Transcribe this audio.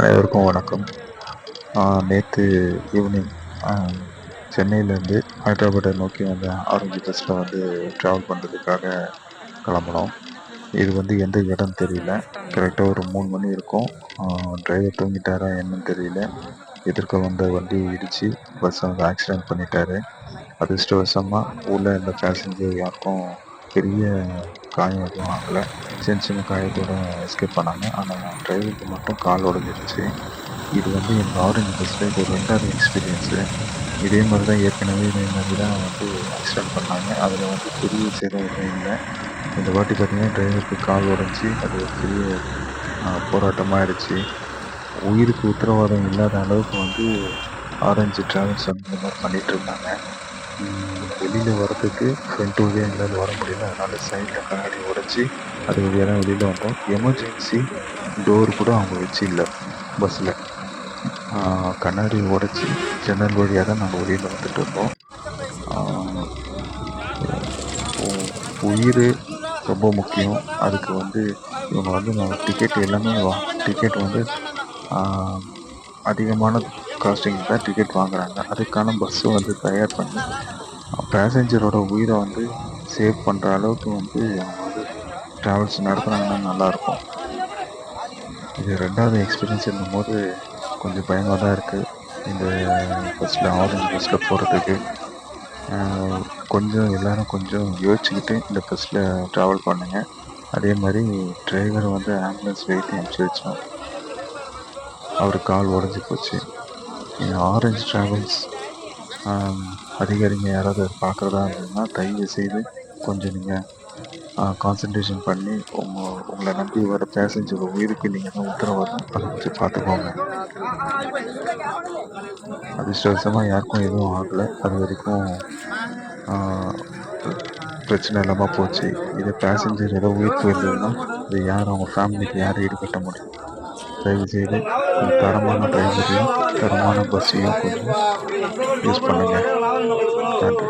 அனைவருக்கும் வணக்கம். நேற்று ஈவினிங் சென்னையிலேருந்து ஹைதராபாத்தை நோக்கி வந்த ஆரஞ்சு பஸ்ஸில் வந்து ட்ராவல் பண்ணுறதுக்காக கிளம்புனோம். இது வந்து எந்த இடம் தெரியல. கரெக்டாக ஒரு மூணு மணி இருக்கும். டிரைவர் தூங்கிட்டாரா என்னன்னு தெரியல. எதிர்க்க வந்த வண்டி இடித்து பஸ்ஸை வந்து ஆக்சிடென்ட் பண்ணிட்டாரு. அதிர்ஷ்டவசமாக ஊரில் இருந்த பேசஞ்சர் யாருக்கும் பெரிய காயம் எதுவும் ஆகலை சின்ன சின்ன காயத்தோட எஸ்கேப் பண்ணாங்க ஆனால் டிரைவருக்கு மட்டும் கால் உடஞ்சிருச்சு. இது வந்து என் ஆரஞ்சு பஸ்ஸில் ஒரு ரெண்டாவது எக்ஸ்பீரியன்ஸு இதே மாதிரி தான் ஏற்கனவே இதே மாதிரி தான் வந்து ஆக்சிடென்ட் பண்ணாங்க. அதில் வந்து பெரிய சேதம் எதுவும் இல்லை. இந்த வாட்டி பார்த்திங்கன்னா டிரைவருக்கு கால் உடஞ்சி அது ஒரு பெரிய போராட்டமாகிடுச்சு உயிருக்கு உத்தரவாதம் இல்லாத அளவுக்கு வந்து ஆரஞ்சு டிராவல்ஸ் வந்து இந்த மாதிரி பண்ணிகிட்ருந்தாங்க வெளியில் வரதுக்கு ஃப்ரண்ட் வழியாக எங்களால் வர முடியல. அதனால் சைடில் கண்ணாடி உடச்சி அது வழியாக தான் வெளியில் வந்தோம். எமர்ஜென்சி டோர் கூட அவங்க வச்சு இல்லை பஸ்ஸில் கண்ணாடி உடச்சி ஜன்னல் வழியாக தான் நாங்கள் வெளியில் வந்துட்டு இருந்தோம். உயிர் ரொம்ப முக்கியம். அதுக்கு வந்து இவங்க வந்து நான் டிக்கெட் எல்லாமே டிக்கெட் வந்து அதிகமான காஸ்டிங் தான் டிக்கெட் வாங்குகிறாங்க அதுக்கான பஸ்ஸை வந்து தயார் பண்ணி பேசஞ்சரோட உயிரை வந்து சேவ் பண்ணுற அளவுக்கு வந்து அவங்க வந்து ட்ராவல்ஸ் நடத்துனாங்கன்னா நல்லாயிருக்கும். இது ரெண்டாவது எக்ஸ்பீரியன்ஸ் போது கொஞ்சம் பயமாக தான் இருக்குது இந்த பஸ்ஸில் ஆரஞ்சு பஸ்ஸில் போகிறதுக்கு கொஞ்சம் எல்லோரும் கொஞ்சம் யோசிச்சுக்கிட்டு இந்த பஸ்ஸில் ட்ராவல் பண்ணுங்கள் அதே மாதிரி டிரைவர் வந்து ஆம்புலன்ஸ் வெயிட் அனுப்பிச்சி வச்சோம். அவர் கால் உடஞ்சி போச்சு. ஆரஞ்சு ட்ராவல்ஸ் அதிகாரிங்க. யாராவது பார்க்குறதா இருந்ததுன்னா தயவு செய்து கொஞ்சம் நீங்கள் கான்சன்ட்ரேஷன் பண்ணி உங்கள் உங்களை நம்பி வர பேசஞ்சர் உயிருக்கு நீங்கள் தான் உத்தரவாதம் அதை வச்சு பார்த்துக்கோங்க. அதிர்ஷ்டவசமாக யாருக்கும் எதுவும் ஆகலை. அது வரைக்கும் பிரச்சனை இல்லாமல் போச்சு. இதே பேசஞ்சர் ஏதோ உயிர் போயிருந்ததுன்னா இது யார் அவங்க ஃபேமிலிக்கு யார் ஈடுபட்ட முடியும்? தயவுசெய்து தரமான டிரைவரையும் தரமான பஸ்ஸையும் கொஞ்சம் யூஸ் பண்ணுங்கள் நன்றி.